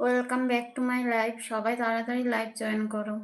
Welcome back to my live সবাই তাড়াতাড়ি live join করো।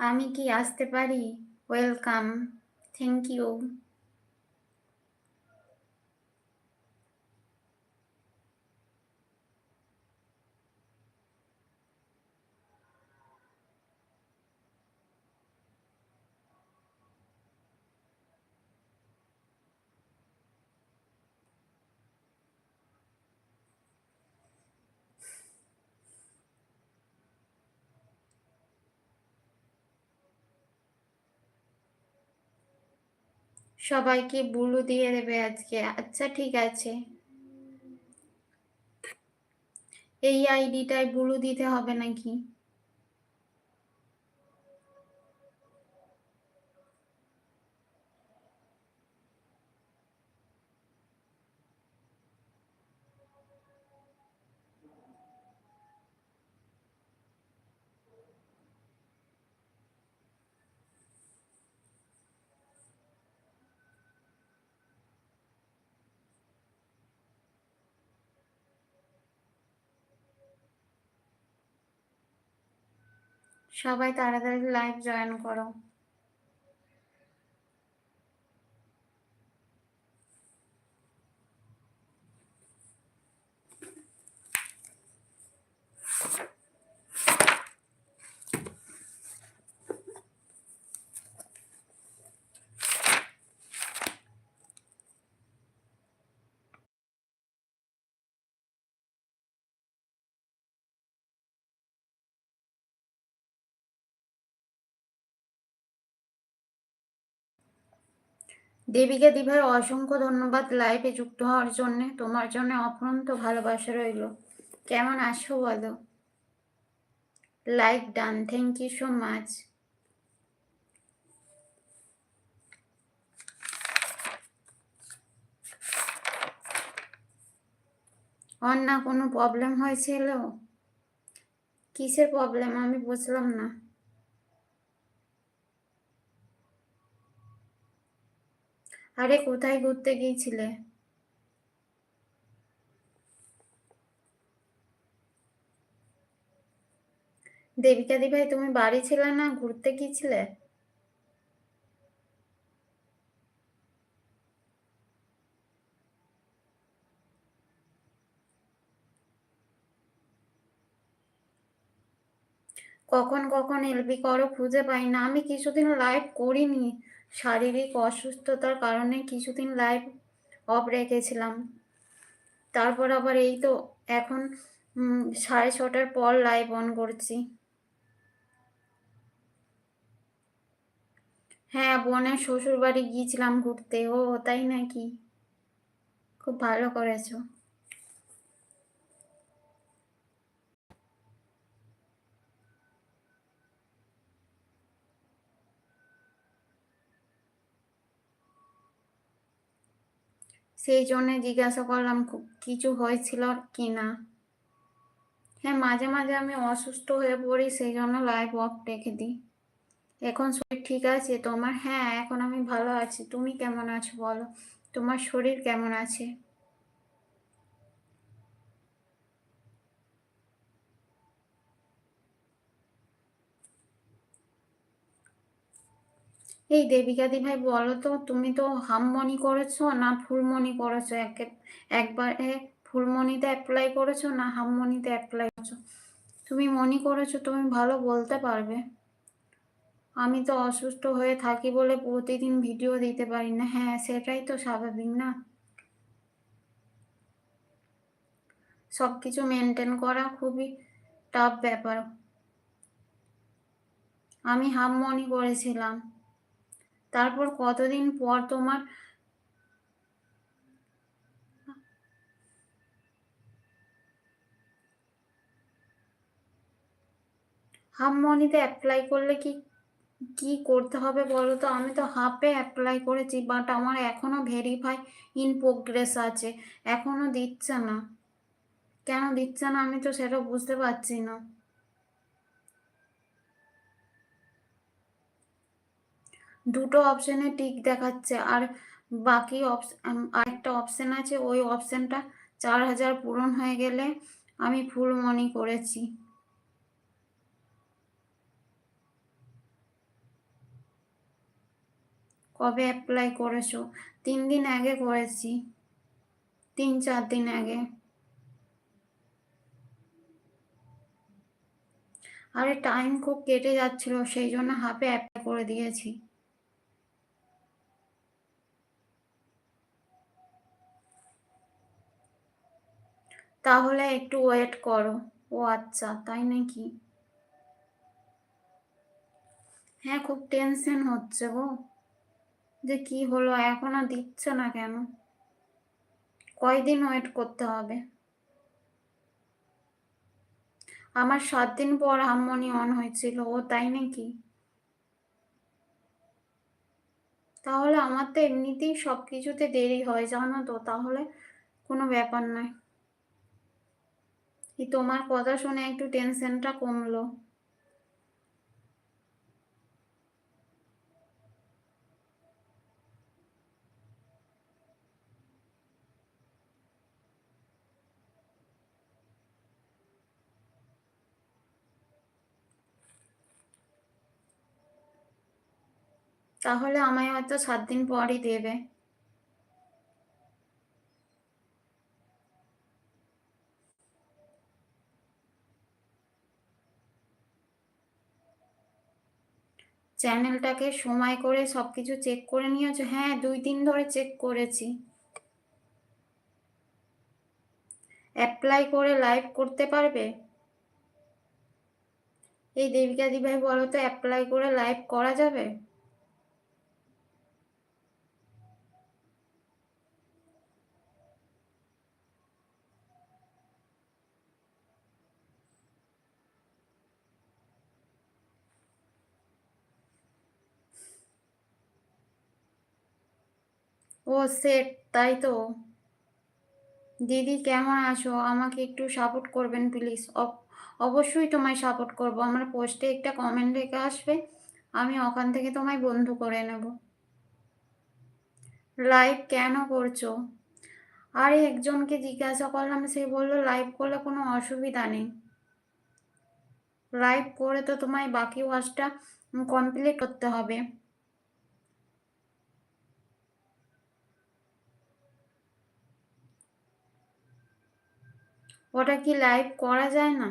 আমি কি আসতে পারি? ওয়েলকাম থ্যাংক ইউ সবাইকে বুলু দিয়ে দেবে আজকে। আচ্ছা ঠিক আছে। এই আইডিটায় বুলু দিতে হবে নাকি? সবাই তাড়াতাড়ি লাইভ জয়েন করো। দেবিকা দিভাই অসংখ্য ধন্যবাদ লাইভে যুক্ত হওয়ার জন্য। তোমার জন্য অফুরন্ত ভালোবাসা রইল। কেমন আছো বলো? Like done thank you so much অন্য কোনো প্রবলেম হয়েছিল? কিসের প্রবলেম আমি বুঝলাম না। আরে কোথায় ঘুরতে গিয়েছিলে? দেবিকা দি ভাই তুমি বাড়ি ছিলে না, ঘুরতে গিয়েছিলে? কখন কখন এলবি করো খুঁজে পাই না। আমি কিছুদিন লাইভ করিনি। শারীরিক অসুস্থতার কারণে কিছুদিন লাইভ অফ রেখেছিলাম। তারপর আবার এই তো এখন সাড়ে ছটার পর লাইভ অন করছি। হ্যাঁ বোনের শ্বশুর বাড়ি গিয়েছিলাম ঘুরতে। ও, তাই নাকি? খুব ভালো করেছ। সেই জন্য জিজ্ঞাসা করলাম কিছু হয়েছিল কি না হ্যাঁ মাঝে মাঝে আমি অসুস্থ হয়ে পড়ি, সেই জন্য লাইভ অফ রেখে দিই। এখন শরীর ঠিক আছে তোমার? হ্যাঁ এখন আমি ভালো আছি। তুমি কেমন আছো বলো? তোমার শরীর কেমন আছে? এই দেবিকা দি ভাই বলো তো, তুমি তো হামমনি করেছ না ফুলমনি করেছ? একে, একবারে ফুলমনিতে অ্যাপ্লাই করেছ না হামমনিতে অ্যাপ্লাই করেছ? তুমি মনি করেছ, তুমি ভালো বলতে পারবে। আমি তো অসুস্থ হয়ে থাকি বলে প্রতিদিন ভিডিও দিতে পারি না। হ্যাঁ সেটাই তো স্বাভাবিক না? সব কিছু মেনটেন করা খুবই টাফ ব্যাপার। আমি হামমনি করেছিলাম। তারপর কতদিন পর তোমার হামমনিতে অ্যাপ্লাই করলে কি কি করতে হবে বলো তো আমি তো হাফে অ্যাপ্লাই করেছি বাট আমার এখনও ভেরিফাই ইন প্রোগ্রেস আছে। এখনও দিচ্ছে না। কেন দিচ্ছে না আমি তো সেটা বুঝতে পারছি না। দুটো অপশানে টিক দেখাচ্ছে। আর বাকি আরেকটা অপশান আছে, ওই অপশানটা চার হাজার পূরণ হয়ে গেলে আমি ফুল মনি করেছি। কবে অ্যাপ্লাই করেছ? তিন দিন আগে করেছি। তিন, চার দিন আগে। আরে টাইম খুব কেটে যাচ্ছিল, সেই জন্য হাফে অ্যাপ্লাই করে দিয়েছি। তাহলে একটু ওয়েট করো। ও আচ্ছা তাই নাকি? হ্যাঁ খুব টেনশন হচ্ছে গো। যে কি হলো, এখনও দিচ্ছে না কেন? কয়দিন ওয়েট করতে হবে? আমার সাত দিন পর হারমোনি অন হয়েছিল, ও তাই নাকি? তাহলে আমার তো এমনিতেই সব কিছুতে দেরি হয়, জানো তো? তাহলে কোনো ব্যাপার নয়। তোমার কথা শুনে একটু টেনশনটা কমলো? তাহলে আমায় হয়তো সাত দিন পরই দেবে। চ্যানেলটাকে সময় করে সব কিছু চেক করে নিয়েছ হ্যাঁ দুই দিন ধরে চেক করেছি। অ্যাপ্লাই করে লাইভ করতে পারবে? এই দেবিকা দিভাই বলো তো অ্যাপ্লাই করে লাইভ করা যাবে? ও সেট, তাই তো। দিদি, কেমন আছো? আমাকে একটু সাপোর্ট করবেন প্লিজ অবশ্যই তোমায় সাপোর্ট করব। আমার পোস্টে একটা কমেন্ট রেখে আসবে। আমি ওখান থেকে তোমায় বন্ধু করে নেব। লাইভ কেন করছ? আরে, একজনকে জিজ্ঞাসা করলাম, সে বলল লাইভ করলে কোনো অসুবিধা নেই। লাইভ করে তো তোমায় বাকি ওয়াজটা কমপ্লিট করতে হবে। ওটা কি লাইভ করা যায় না?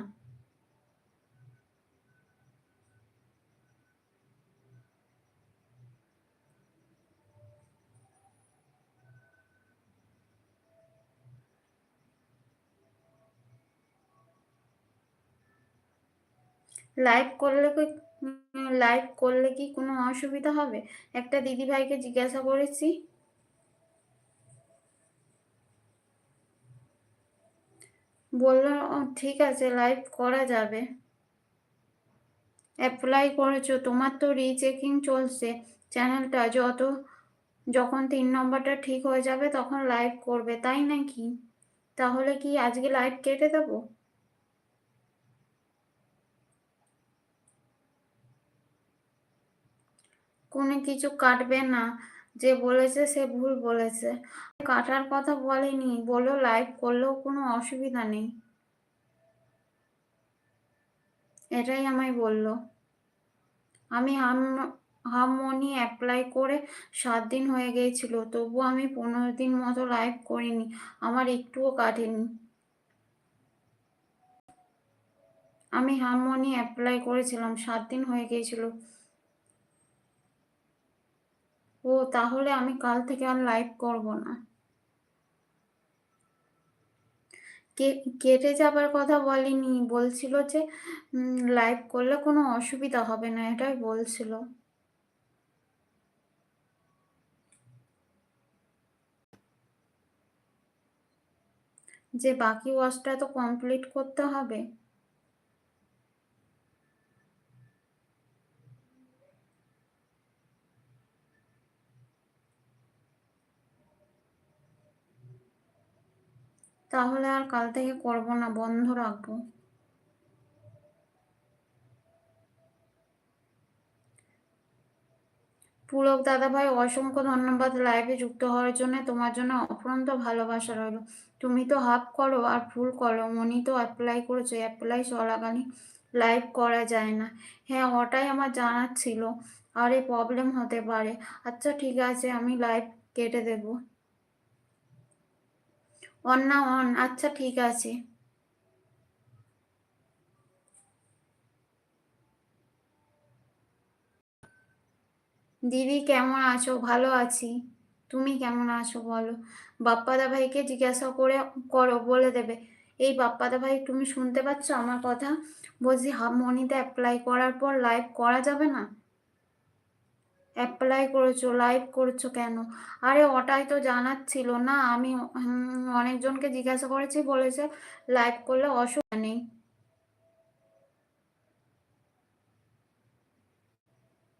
লাইভ করলে কি লাইভ করলে কি কোনো অসুবিধা হবে? একটা দিদিভাইকে জিজ্ঞাসা করেছি। বলল ঠিক আছে লাইভ করা যাবে। অ্যাপ্লাই করেছ, তোমার তো রিচেকিং চলছে। চ্যানেলটা যত, যখন তিন নম্বরটা ঠিক হয়ে যাবে, তখন লাইভ করবে, তাই নাকি? তাহলে কি আজকে লাইভ কেটে দেবো? কোনো কিছু কাটবে না। যে বলেছে সে ভুল বলেছে। কাটার কথা বলেনি বলল লাইভ করলেও কোনো অসুবিধা নেই। এটাই আমায় বলল। আমি হাম, হারমোনি অ্যাপ্লাই করে সাত দিন হয়ে গিয়েছিল, তবু আমি পনেরো দিন মতো লাইভ করিনি, আমার একটুও কাটেনি। আমি হারমোনি অ্যাপ্লাই করেছিলাম, সাত দিন হয়ে গিয়েছিল। ও, তাহলে আমি কাল থেকে আর লাইভ করব না। কেটে যাবার কথা বলেনি, বলছিল যে লাইভ করলে কোনো অসুবিধা হবে না, এটাই বলছিল। যে বাকি ওয়াশটা তো কমপ্লিট করতে হবে। তাহলে আর কাল থেকে করব না, বন্ধ রাখব। পুলক দাদাভাই, অসংখ্য ধন্যবাদ লাইভে যুক্ত হওয়ার জন্য। তোমার জন্য অফুরন্ত ভালোবাসা রইল। তুমি তো হাফ করো আর ফুল করো। মনি তো অ্যাপ্লাই করেছ অ্যাপ্লাই চলাকালীন লাইভ করা যায় না। হ্যাঁ ওটাই আমার জানার ছিল। আর প্রবলেম হতে পারে। আচ্ছা ঠিক আছে, আমি লাইভ কেটে দেব। অন অন আচ্ছা ঠিক আছে। দিদি, কেমন আছো? ভালো আছি। তুমি কেমন আছো বলো? বাপ্পাদা ভাইকে জিজ্ঞাসা করে, করো, বলে দেবে। এই বাপ্পাদা ভাই, তুমি শুনতে পাচ্ছ আমার কথা? বলছি মনিতে অ্যাপ্লাই করার পর লাইভ করা যাবে না? অ্যাপ্লাই করেছ লাইভ করেছ কেন? আরে ওটাই তো জানার ছিল না। আমি অনেকজনকে জিজ্ঞাসা করেছি, বলেছে লাইভ করলে অসুবিধা নেই।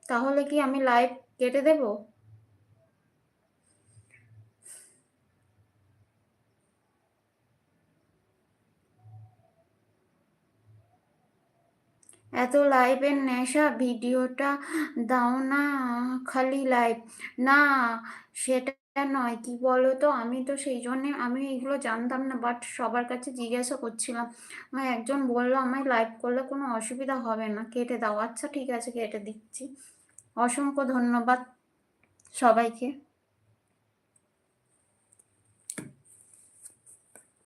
তাহলে কি আমি লাইভ কেটে দেব? এত লাইভের নেশা, ভিডিওটা দাও না, খালি লাইভ না, সেটা নয়, কি বলো তো আমি তো সেই জন্যে, আমি এগুলো জানতাম না বাট সবার কাছে জিজ্ঞাসা করছিলাম। একজন বলল আমায় লাইভ করলে কোনো অসুবিধা হবে না। কেটে দাও। আচ্ছা ঠিক আছে, কেটে দিচ্ছি। অসংখ্য ধন্যবাদ সবাইকে।